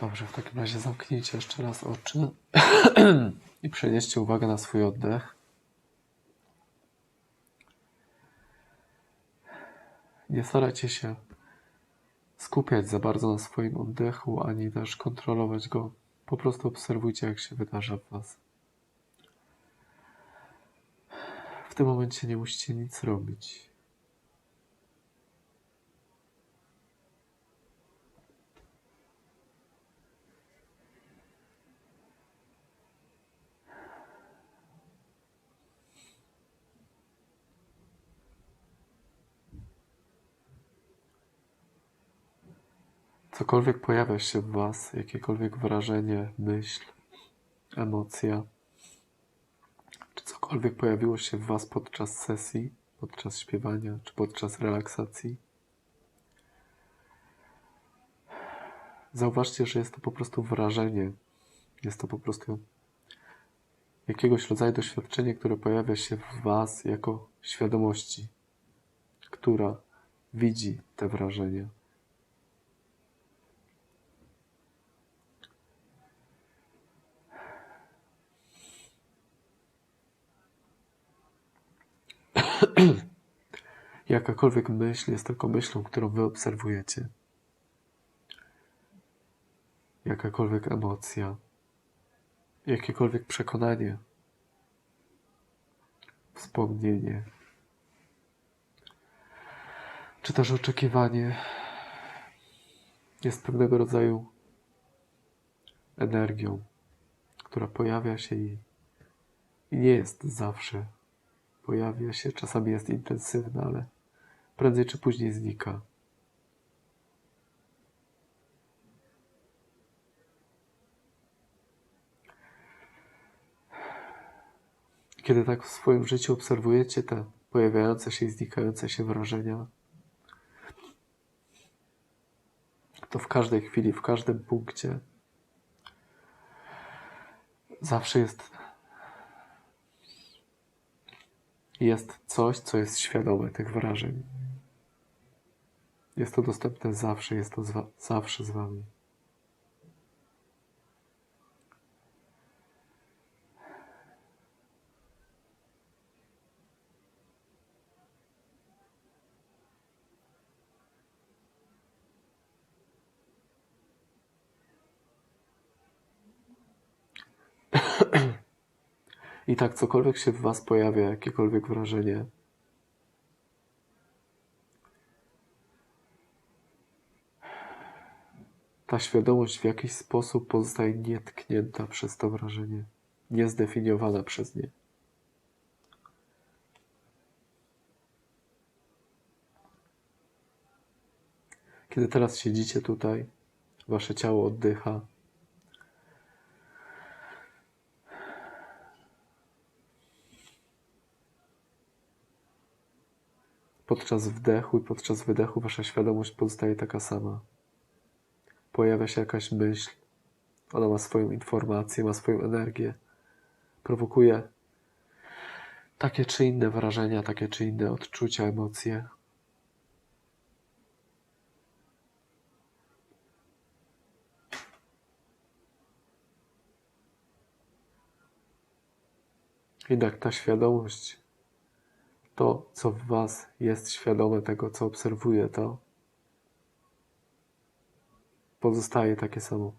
Dobrze, w takim razie zamknijcie jeszcze raz oczy i przenieście uwagę na swój oddech. Nie starajcie się skupiać za bardzo na swoim oddechu, ani też kontrolować go. Po prostu obserwujcie, jak się wydarza w Was. W tym momencie nie musicie nic robić. Cokolwiek pojawia się w Was, jakiekolwiek wrażenie, myśl, emocja, czy cokolwiek pojawiło się w Was podczas sesji, podczas śpiewania, czy podczas relaksacji, zauważcie, że jest to po prostu wrażenie. Jest to po prostu jakiegoś rodzaju doświadczenie, które pojawia się w Was jako świadomości, która widzi te wrażenia. Jakakolwiek myśl jest tylko myślą, którą wy obserwujecie. Jakakolwiek emocja, jakiekolwiek przekonanie, wspomnienie, czy też oczekiwanie jest pewnego rodzaju energią, która pojawia się i, i nie jest zawsze pojawia się, czasami jest intensywna, ale prędzej czy później znika. Kiedy tak w swoim życiu obserwujecie te pojawiające się i znikające się wrażenia, to w każdej chwili, w każdym punkcie zawsze jest jest coś, co jest świadome tych wrażeń. Jest to dostępne zawsze, jest to zawsze z Wami. I tak cokolwiek się w Was pojawia, jakiekolwiek wrażenie, ta świadomość w jakiś sposób pozostaje nietknięta przez to wrażenie, niezdefiniowana przez nie. Kiedy teraz siedzicie tutaj, Wasze ciało oddycha, Podczas wdechu i podczas wydechu wasza świadomość pozostaje taka sama. Pojawia się jakaś myśl, ona ma swoją informację, ma swoją energię, prowokuje takie czy inne wrażenia, takie czy inne odczucia, emocje. Jednak ta świadomość to, co w Was jest świadome tego, co obserwuje, to pozostaje takie samo.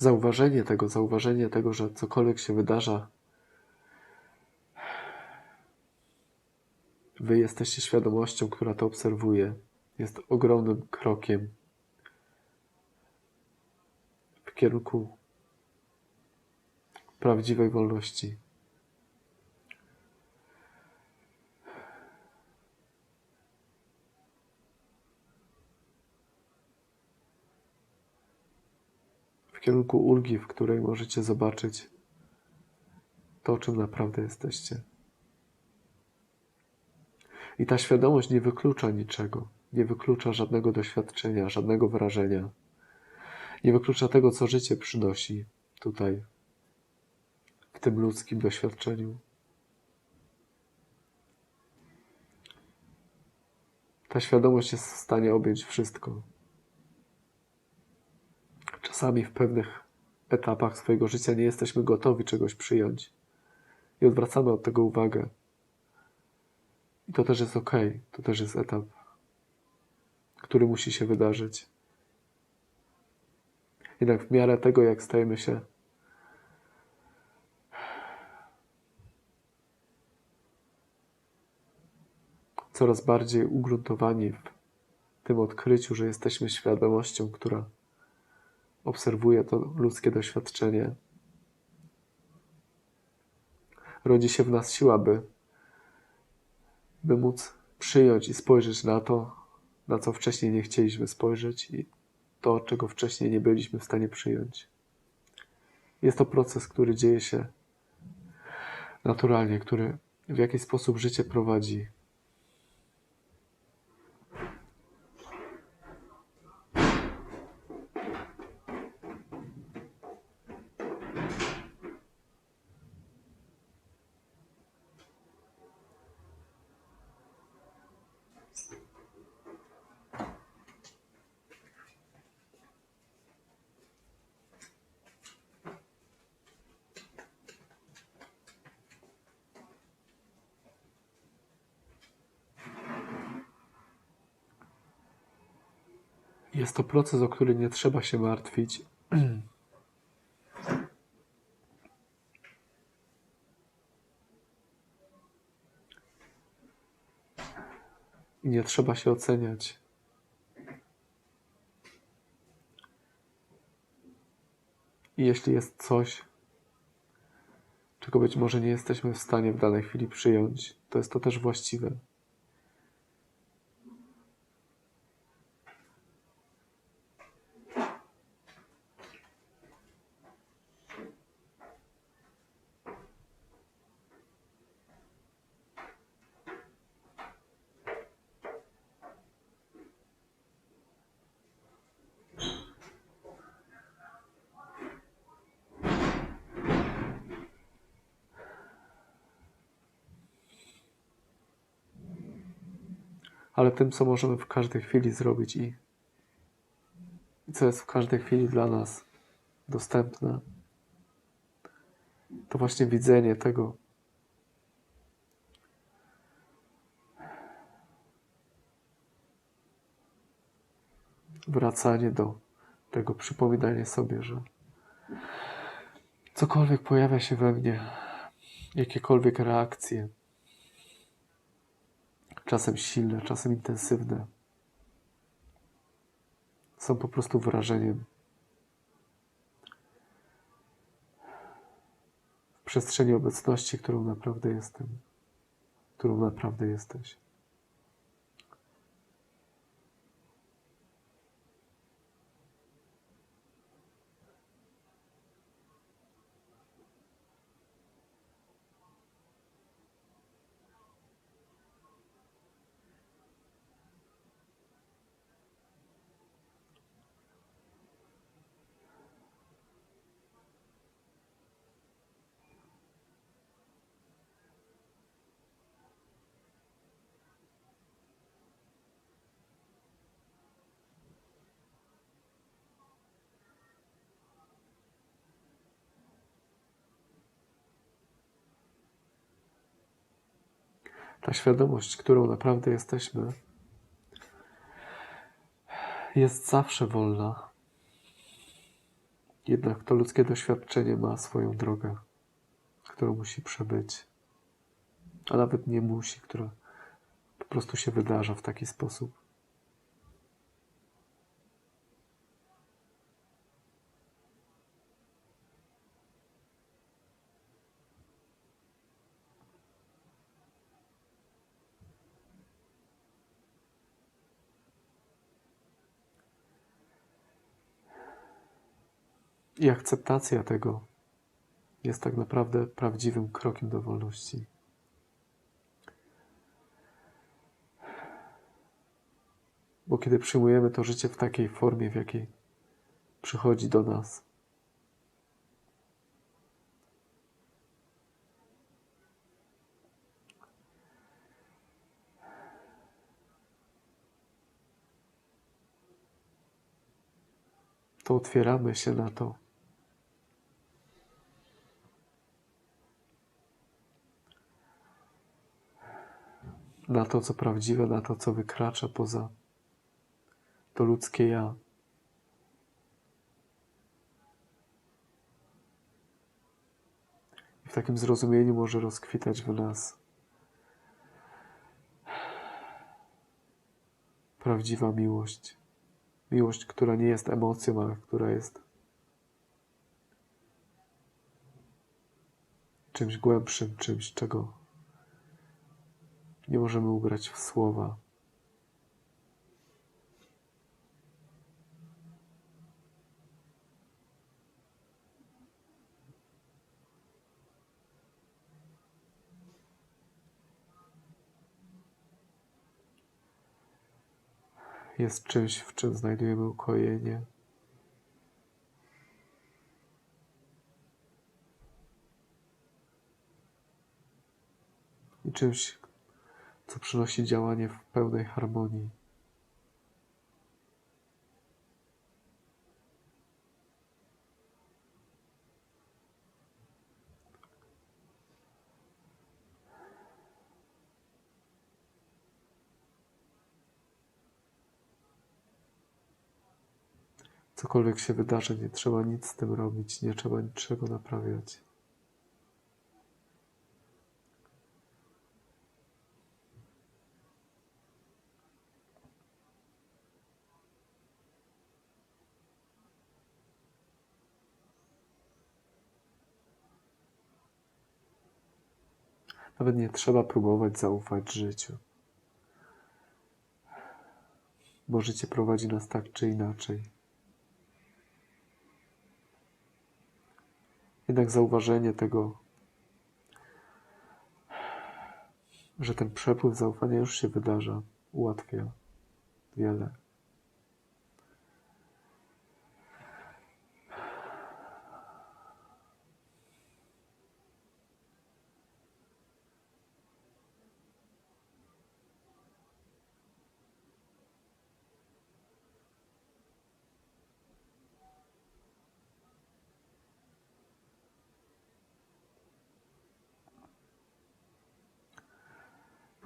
Zauważenie tego, zauważenie tego, że cokolwiek się wydarza Wy jesteście świadomością, która to obserwuje. Jest ogromnym krokiem w kierunku prawdziwej wolności. W kierunku ulgi, w której możecie zobaczyć to, czym naprawdę jesteście. I ta świadomość nie wyklucza niczego, nie wyklucza żadnego doświadczenia, żadnego wrażenia. Nie wyklucza tego, co życie przynosi tutaj, w tym ludzkim doświadczeniu. Ta świadomość jest w stanie objąć wszystko. Czasami w pewnych etapach swojego życia nie jesteśmy gotowi czegoś przyjąć i odwracamy od tego uwagę. I to też jest ok, to też jest etap, który musi się wydarzyć. Jednak w miarę tego, jak stajemy się. Coraz bardziej ugruntowani w tym odkryciu, że jesteśmy świadomością, która obserwuje to ludzkie doświadczenie, rodzi się w nas siła, by, by móc przyjąć i spojrzeć na to, na co wcześniej nie chcieliśmy spojrzeć i to, czego wcześniej nie byliśmy w stanie przyjąć. Jest to proces, który dzieje się naturalnie, który w jakiś sposób życie prowadzi Jest to proces, o który nie trzeba się martwić. Nie trzeba się oceniać. I jeśli jest coś, czego być może nie jesteśmy w stanie w danej chwili przyjąć, to jest to też właściwe. Ale tym, co możemy w każdej chwili zrobić i, i co jest w każdej chwili dla nas dostępne, to właśnie widzenie tego, wracanie do tego, przypominanie sobie, że cokolwiek pojawia się we mnie, jakiekolwiek reakcje, czasem silne, czasem intensywne. Są po prostu wyrażeniem w przestrzeni obecności, którą naprawdę jestem, którą naprawdę jesteś. Ta świadomość, którą naprawdę jesteśmy, jest zawsze wolna. Jednak to ludzkie doświadczenie ma swoją drogę, którą musi przebyć, a nawet nie musi, która po prostu się wydarza w taki sposób. I akceptacja tego jest tak naprawdę prawdziwym krokiem do wolności. Bo kiedy przyjmujemy to życie w takiej formie, w jakiej przychodzi do nas. To otwieramy się na to. Na to, co prawdziwe, na to, co wykracza poza to ludzkie ja. I w takim zrozumieniu może rozkwitać w nas prawdziwa miłość. Miłość, która nie jest emocją, ale która jest czymś głębszym, czymś, czego nie możemy ubrać w słowa. jest czymś, w czym znajdujemy ukojenie. I czymś, co przynosi działanie w pełnej harmonii. Cokolwiek się wydarzy, nie trzeba nic z tym robić, nie trzeba niczego naprawiać. Nawet nie trzeba próbować zaufać życiu. Bo życie prowadzi nas tak czy inaczej. Jednak zauważenie tego, że ten przepływ zaufania już się wydarza, ułatwia wiele.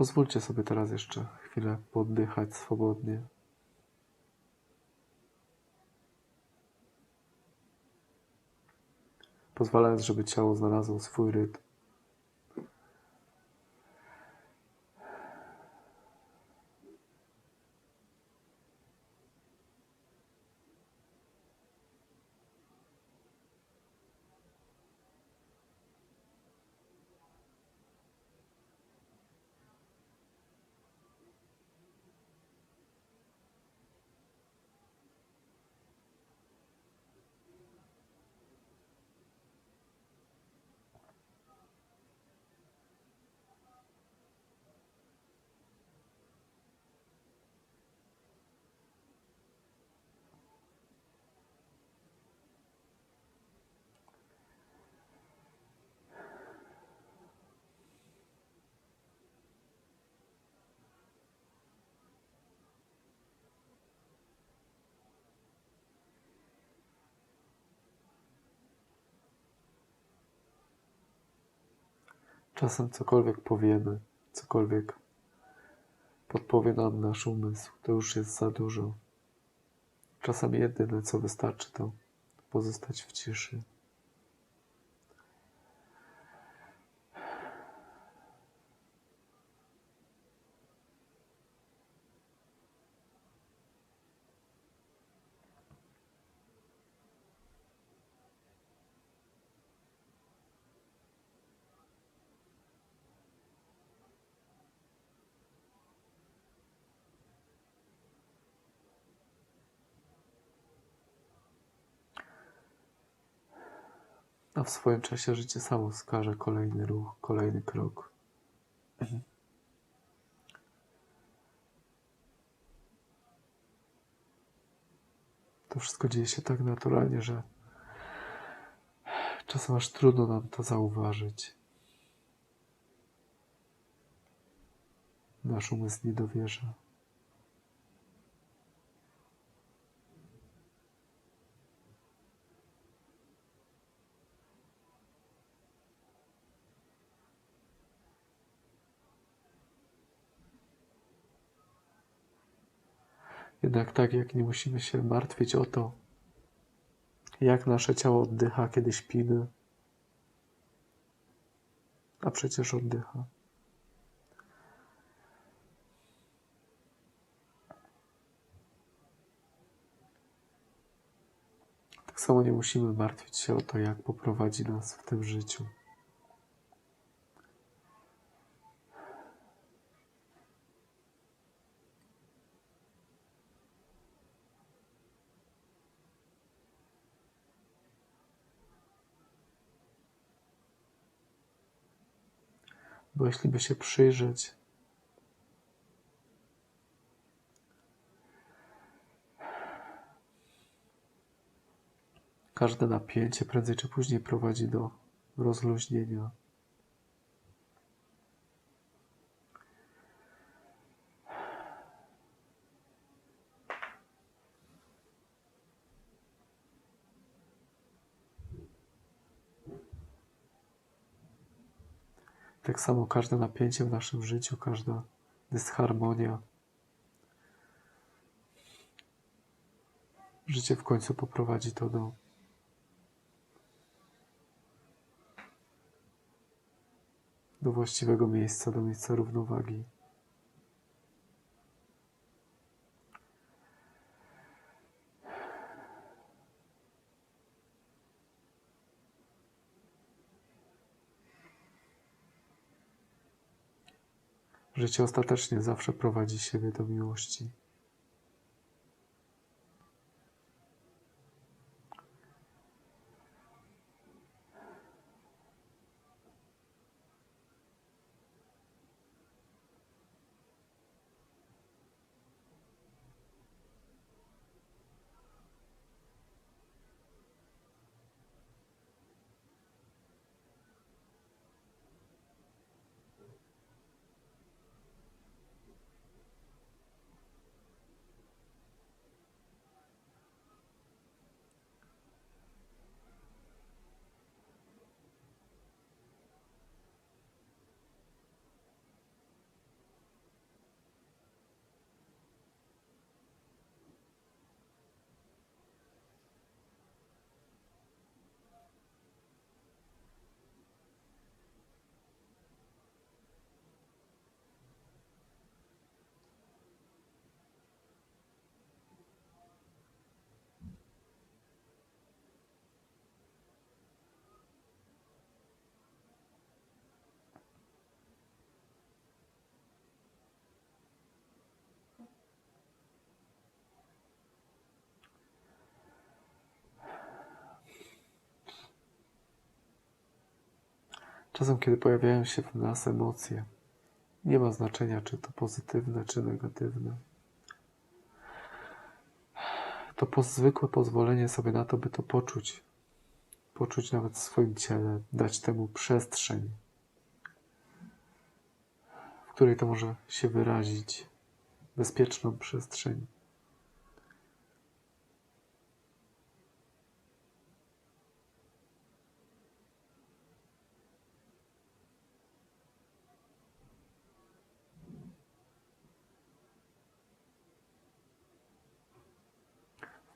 Pozwólcie sobie teraz jeszcze chwilę poddychać swobodnie. Pozwalając, żeby ciało znalazło swój rytm. Czasem cokolwiek powiemy, cokolwiek podpowie nam nasz umysł, to już jest za dużo. Czasami jedyne, co wystarczy, to pozostać w ciszy. W swoim czasie życie samo wskaże kolejny ruch, kolejny krok. To wszystko dzieje się tak naturalnie, że czasem aż trudno nam to zauważyć. Nasz umysł nie dowierza. Jednak tak jak nie musimy się martwić o to, jak nasze ciało oddycha, kiedy śpimy, a przecież oddycha. Tak samo nie musimy martwić się o to, jak poprowadzi nas w tym życiu. Bo jeśli by się przyjrzeć, każde napięcie prędzej czy później prowadzi do rozluźnienia. Tak samo każde napięcie w naszym życiu, każda dysharmonia. Życie w końcu poprowadzi to do do właściwego miejsca, do miejsca równowagi. Życie ostatecznie zawsze prowadzi siebie do miłości. Czasem, kiedy pojawiają się w nas emocje, nie ma znaczenia, czy to pozytywne, czy negatywne. To po zwykłe pozwolenie sobie na to, by to poczuć, poczuć nawet w swoim ciele, dać temu przestrzeń, w której to może się wyrazić, bezpieczną przestrzeń.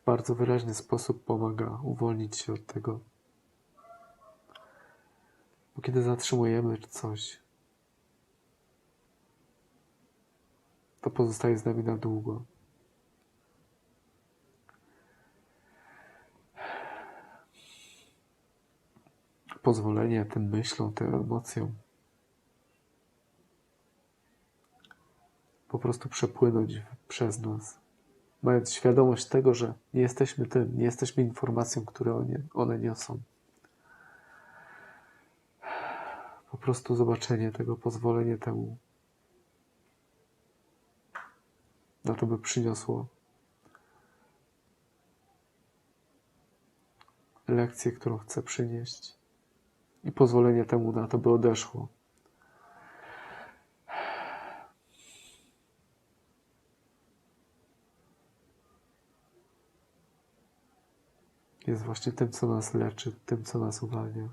Bardzo wyraźny sposób pomaga uwolnić się od tego. Bo kiedy zatrzymujemy coś, to pozostaje z nami na długo. Pozwolenie tym myślom, tym emocjom po prostu przepłynąć przez nas mając świadomość tego, że nie jesteśmy tym, nie jesteśmy informacją, które one, one niosą. Po prostu zobaczenie tego, pozwolenie temu na to, by przyniosło lekcję, którą chcę przynieść i pozwolenie temu na to, by odeszło. Jest właśnie tym, co nas leczy, tym, co nas uwalnia.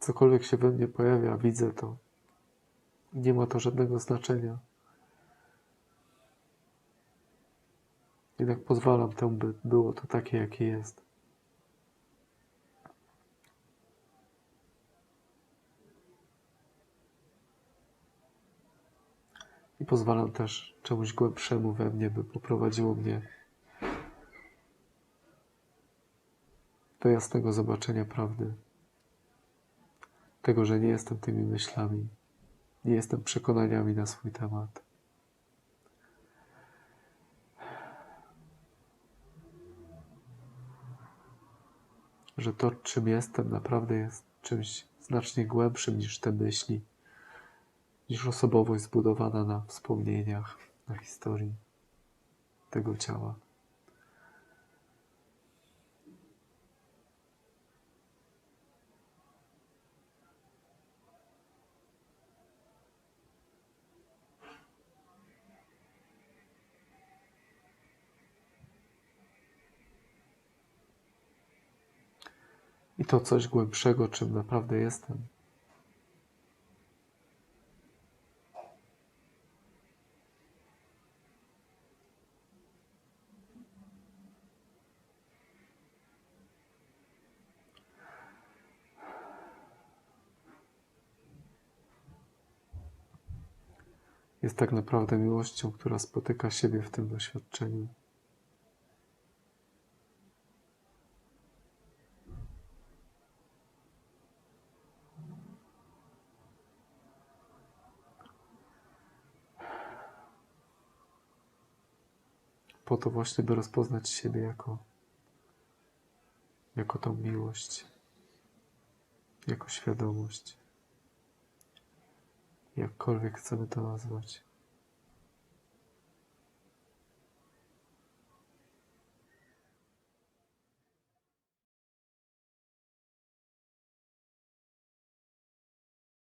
Cokolwiek się we mnie pojawia, widzę to. Nie ma to żadnego znaczenia. Jednak pozwalam temu, by było to takie, jakie jest. I pozwalam też czemuś głębszemu we mnie, by poprowadziło mnie do jasnego zobaczenia prawdy. Tego, że nie jestem tymi myślami, nie jestem przekonaniami na swój temat. Że to, czym jestem, naprawdę jest czymś znacznie głębszym niż te myśli, niż osobowość zbudowana na wspomnieniach, na historii tego ciała. I to coś głębszego, czym naprawdę jestem. Jest tak naprawdę miłością, która spotyka siebie w tym doświadczeniu. po to właśnie, by rozpoznać siebie jako, jako tą miłość, jako świadomość, jakkolwiek chcemy to nazwać.